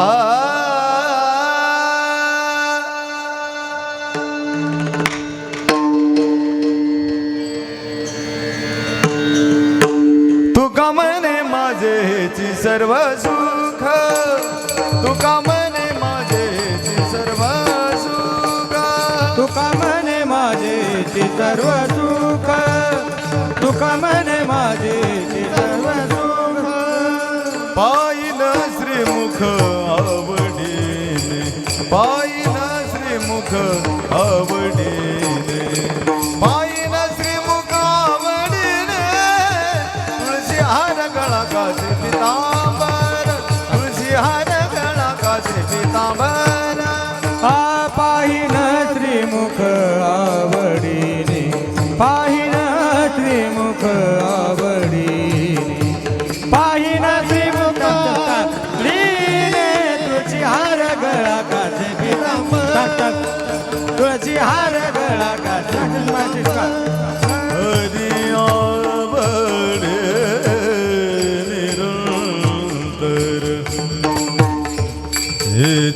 तुका म्हणे माझेची सर्व सुख? तुका म्हणे माझेची सर्व सुख? तुका म्हणे माझेची सर्व सुख? तुका म्हणे माझेची हार गळा काचे पितांबर तुळशी हार गळा काचे पितांबर. हा पाहिन श्रीमुख आवडीने पाहिन श्रीमुख आवडीने. पाहिन श्रीमुख आवडीने तुळशी हार गळा काचे पितांबर. तुळशी हार गळा काचे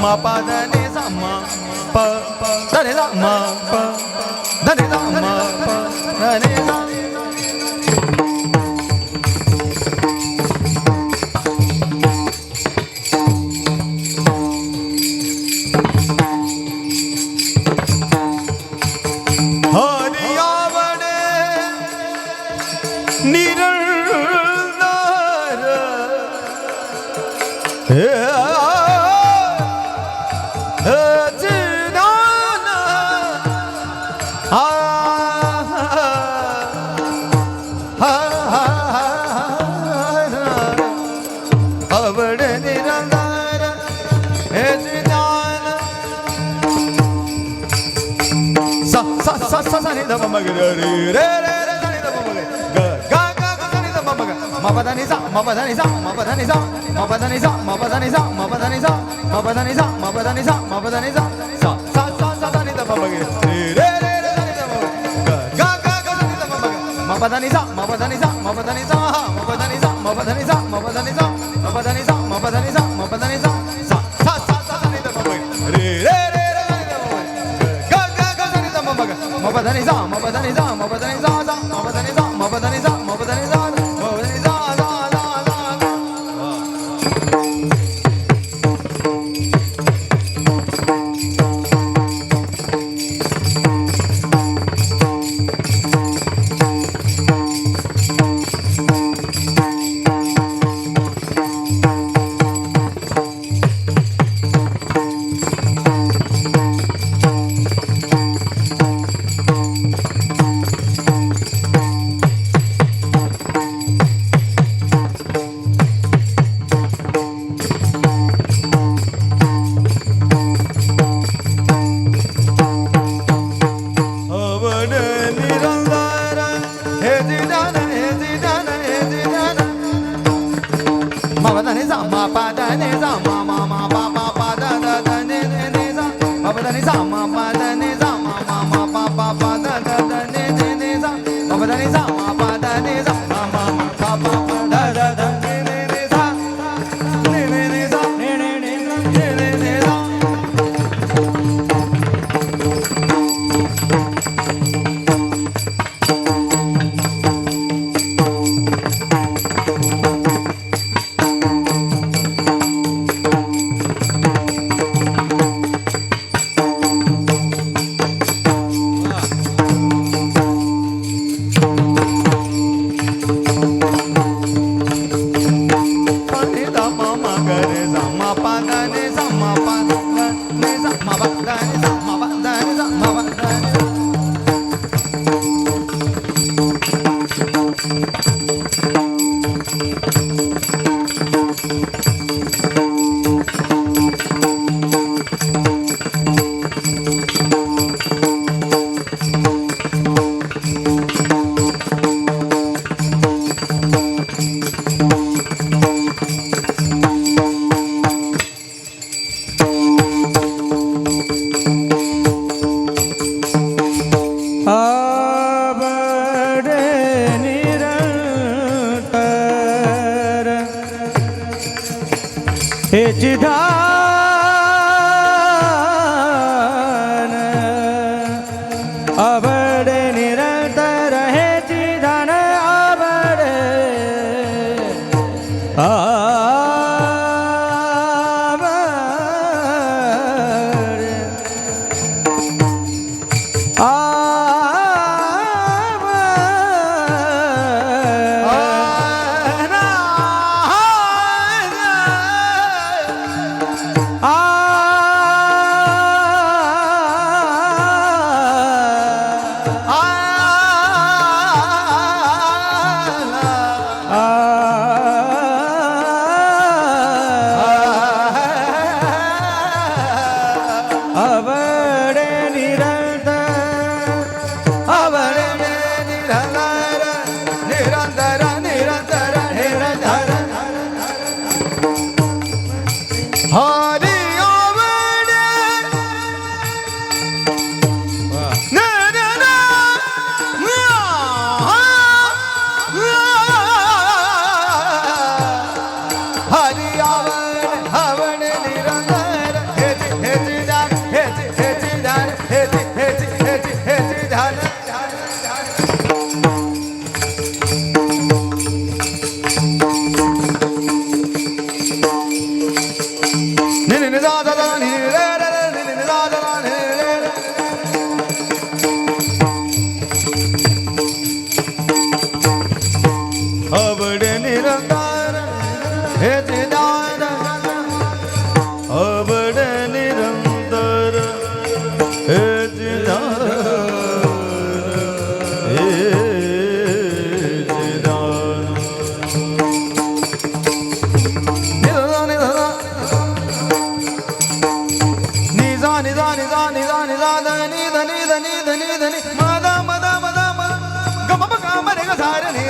సమ్మ పదని సమ్మ ప దని సమ్మ ప దని సమ్మ ప దని gari re re re sa ni da ma ma ga ga ga ga sa ni da ma ma ga ma pa da ni sa ma pa da ni sa ma pa 等你上宝宝等你上宝宝等 ராஜா sama pa ga ne sama pa ga ne sama pa ga ne sama এ চিধা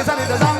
在你的浪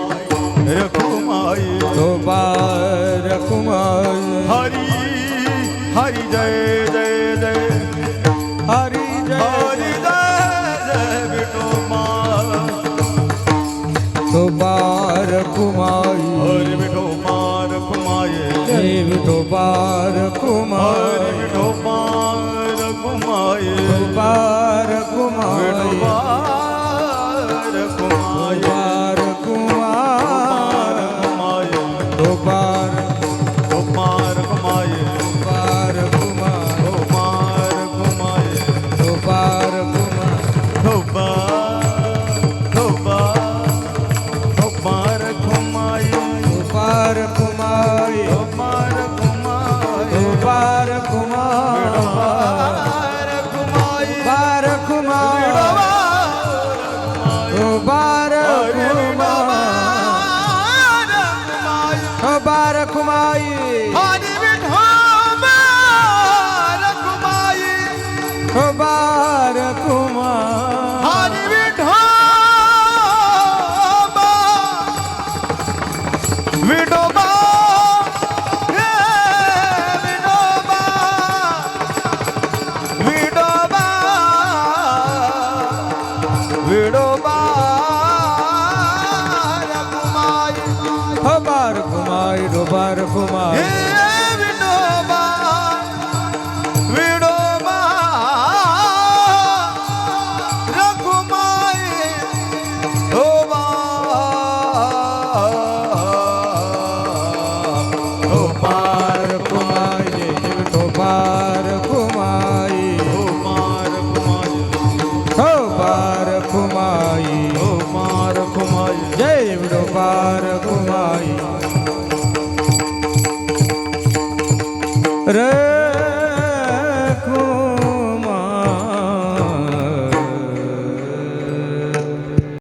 રઘુમાઈ ગોપાલ રઘુમાઈ હરી હરી જય જય જય હરી જય હરી જય જય વિઠોમાં ગોપાલ રઘુમાઈ હરી વિઠોમાં રઘુમાય હરી વિઠોમાં રઘુમાય હરી વિઠોમાં રઘુમાય ગોપાલ ધોપાર ધોપાર કમાય ધોપાર કુમાર ધોપાર કમાય ધોપાર કુમાર ધોપાર ધોપાર ધોપાર કમાય ધોપાર કમાય ધોપાર કમાય ધોપાર કમાય Perfumado. Yeah.